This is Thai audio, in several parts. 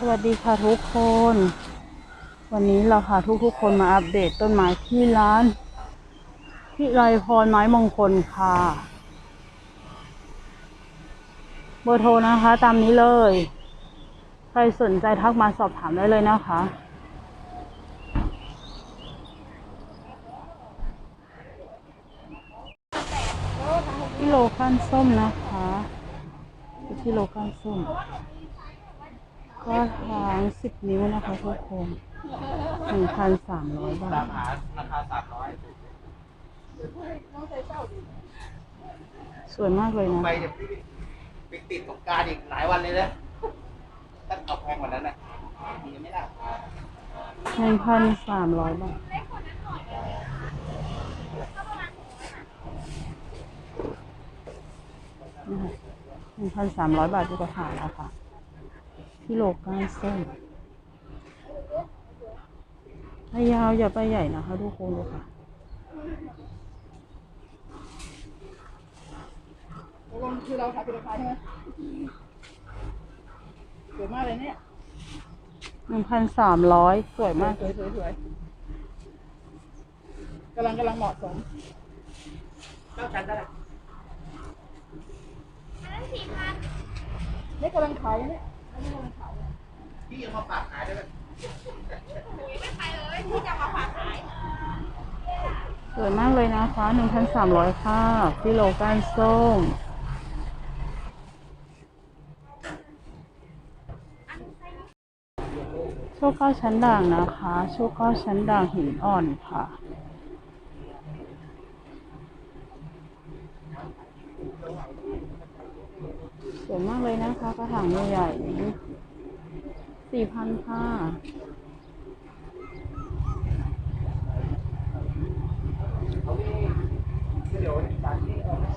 สวัสดีค่ะทุกคน วันนี้เราพาทุกๆคนมาอัปเดตต้นไม้ที่ร้านพิไรพรไม้มงคลค่ะ เบอร์โทรนะคะ ตามนี้เลย ใครสนใจทักมาสอบถามได้เลยนะคะ กิโลก้นส้มนะคะกิโลก้นส้ม ก็ทางสิบนิ้วนะคะทุกคนหนึ่งพันสามร้อยบาตาทมหาราคาสามร้อยสวยมากเลยนะไปจะไปติดสงกรารอีกหลายวันเลยนะถ้าเอาแพงกว่านั้นนะมีไม่ได้หนึ่งพันสามร้อยบาทหนึ่งพันสามร้อยบาทดูกระถางนะคะ กิโลก้านส้มไปยาวอย่าไปใหญ่นะคะทุกคนดูค่ะตกลงคือเราขายเป็นราคาใช่ไหมสวยมากเลยเนี่ยหนึ่งพันสามร้อยสวยมาก สวยสวยสวยกำลังกำลังเหมาะสมเก้าชั้นได้นี่กำลังขายเนี่ยอันนี้กำลังขายเนี่ย พี่ยังมาฝากขายได้ไหมสวยมากเลยนะคะหนึ่งพันสามร้อยค่ะกิโลก้านส้มโชคเก้าชั้นด่างนะคะ โชคเก้าชั้นด่างหินอ่อนค่ะ สวยมากเลยนะคะกระถางใหญ่ๆนี้สี่พันค่ะ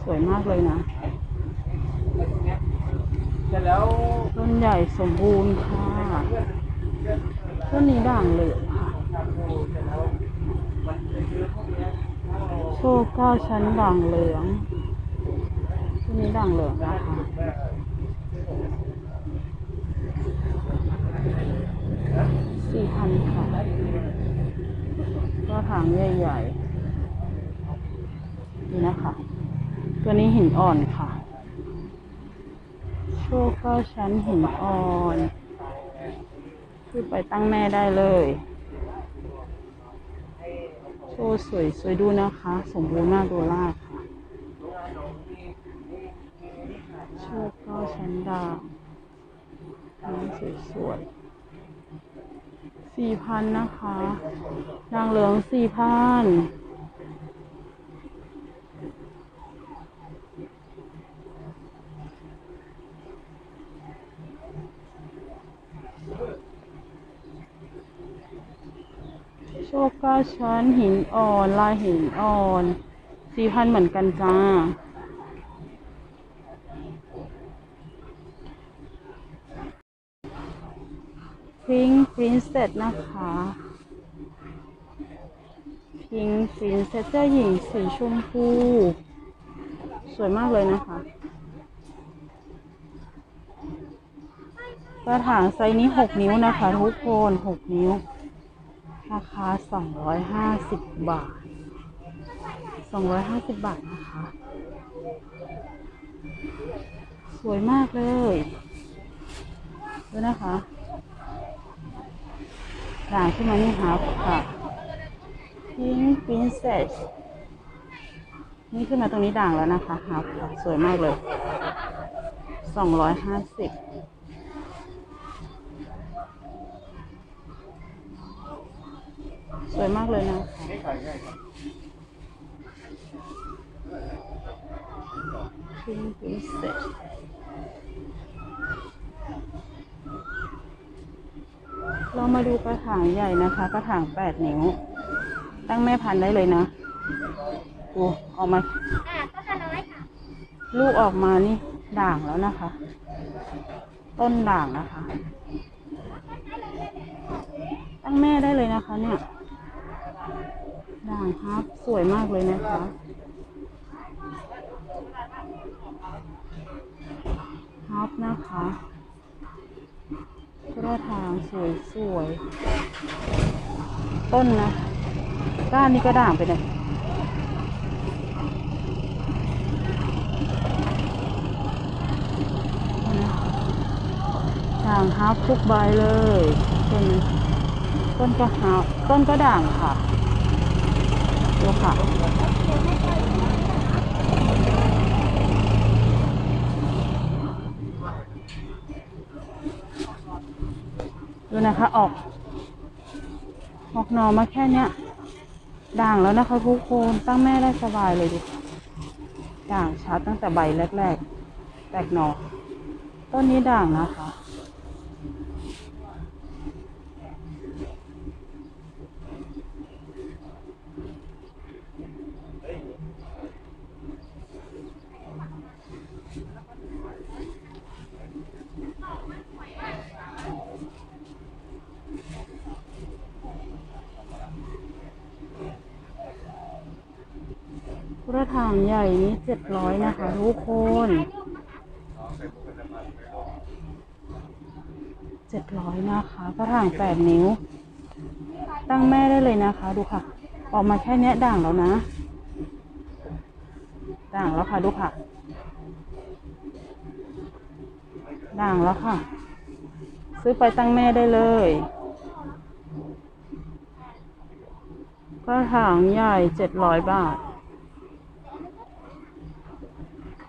สวยมากเลยนะแล้วต้นใหญ่สมบูรณ์ค่ะต้นนี้ด่างเหลืองค่ะโชคเก้าชั้นด่างเหลือง นนี้ด่างเลืองนะคะสี่พันค่ะก็ถางใหญ่ๆ นี่นะคะ ตัวนี้หินอ่อนค่ะ โชคเก้าชั้นหินอ่อนคือไปตั้งแม่ได้เลยโชว์สวยสวยดูนะคะ สมบูรณ์มากดูลาค่ะ ชคเก้าชั้นดาวน้ำสวยสวยสี่พันนะคะ นางเหลืองสี่พันโชคก้าชั้นหินอ่อน ลายหินอ่อนสี่พันเหมือนกันจ้า พิงพรินเซสนะคะพิงพรินเซสเจ้าหญิงสีชมพู สวยมากเลยนะคะกระถางไซส์นี้หกนิ้วนะคะ ทุกคนหกนิ้ว ราคาสองร้อยห้าสิบบาทสองร้อยห้าสิบบาทนะคะ สวยมากเลยดูนะคะ ด่างขึ้นมานี่ครับค่ะ Pink Princess นี่ขึ้นมาตรงนี้ด่างแล้วนะคะครับค่ะสวยมากเลยสองร้อยห้าสิบสวยมากเลยนะคะไม่ขายง่ายครับพิงพิเศษ เรามาดูกระถางใหญ่นะคะ กระถางแปดนิ้ว ตั้งแม่พันธุ์ได้เลยนะดูออกมาลูกออกมานี่ด่างแล้วนะคะ ต้นด่างนะคะ ตั้งแม่ได้เลยนะคะ เนี่ย ด่างครับ สวยมากเลยนะคะฮับนะคะ กระถางสวยสวยต้นนะก้านนี่ก็ด่างไปเนี่ยด่างฮับทุกใบเลยต้นนี้ต้นก็ฮับต้นก็ด่างค่ะดูค่ะ ดูนะคะออกออกหนอมาแค่เนี้ย ด่างแล้วนะคะทุกคนตั้งแม่ได้สบายเลยดูด่างชัดตั้งแต่ใบแรกๆ แตกหนอต้นนี้ด่างนะคะ กระถางใหญ่นี้เจ็ดร้อยนะคะทุกคนเจ็ดร้อยนะคะ กระถางแปดนิ้ว ตั้งแม่ได้เลยนะคะ ดูค่ะ ออกมาแค่เนี้ยด่างแล้วนะ ด่างแล้วค่ะ ดูค่ะ ด่างแล้วค่ะ ซื้อไปตั้งแม่ได้เลยกระถางใหญ่เจ็ดร้อยบาท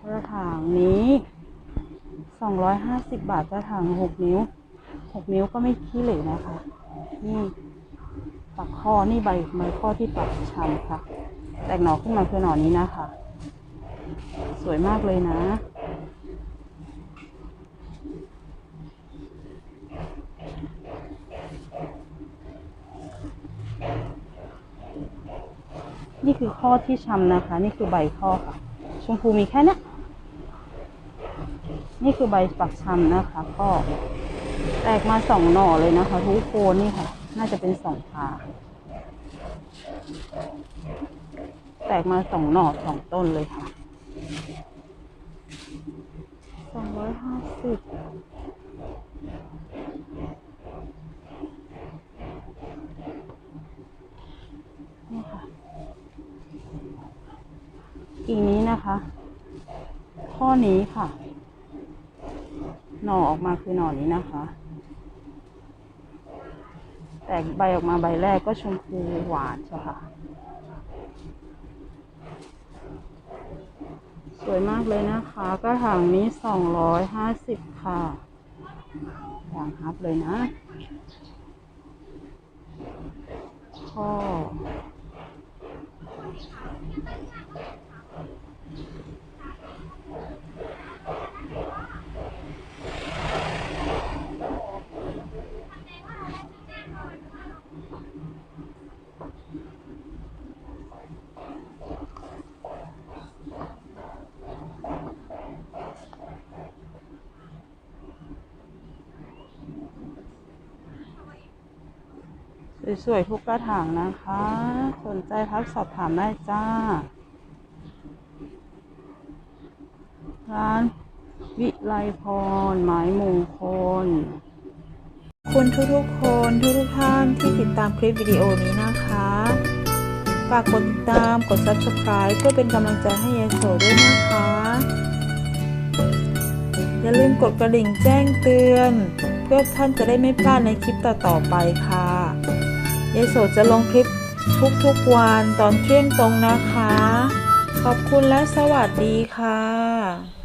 ก ระถางนี้สองร้อยห้าสิบบาทกระถางหกนิ้วหกนิ้วก็ไม่ขี้เหร่นะคะ นี่ปักข้อนี่ใบไม้ข้อที่ปักชันค่ะ แตกหน่อขึ้นมาคือหน่อนี้นะคะ สวยมากเลยนะ นี่คือข้อที่ช้ำนะคะ นี่คือใบข้อค่ะ ชมพูมีแค่นี้ นี่คือใบปักชำนะคะ ก็แตกมาสองหน่อเลยนะคะ ทุกโคนนี่ค่ะ น่าจะเป็นสองขาแตกมาสองหน่อสองต้นเลยค่ะสองร้อยห้าสิบนี่ค่ะ กิ่งนี้นะคะ ข้อนี้ค่ะ หน่อออกมาคือหน่อนี้นะคะ แตกใบออกมาใบแรกก็ชมพูหวานใช่ค่ะ สวยมากเลยนะคะ กระถางนี้สองร้อยห้าสิบค่ะอย่างฮับเลยนะข้อ สวยๆทุกกระถางนะคะ สนใจทักสอบถามได้จ้า ร้านวิไลพรหมายมงคล คุณทุกๆคนทุกๆท่านที่ติดตามคลิปวิดีโอนี้นะคะ ฝากกดติดตามกด subscribe เพื่อเป็นกำลังใจให้ยายโสด้วยนะคะ อย่าลืมกดกระดิ่งแจ้งเตือน เพื่อท่านจะได้ไม่พลาดในคลิปต่อๆไปค่ะ ยายโสจะลงคลิปทุกๆวันตอนเที่ยงตรงนะคะ ขอบคุณและสวัสดีค่ะ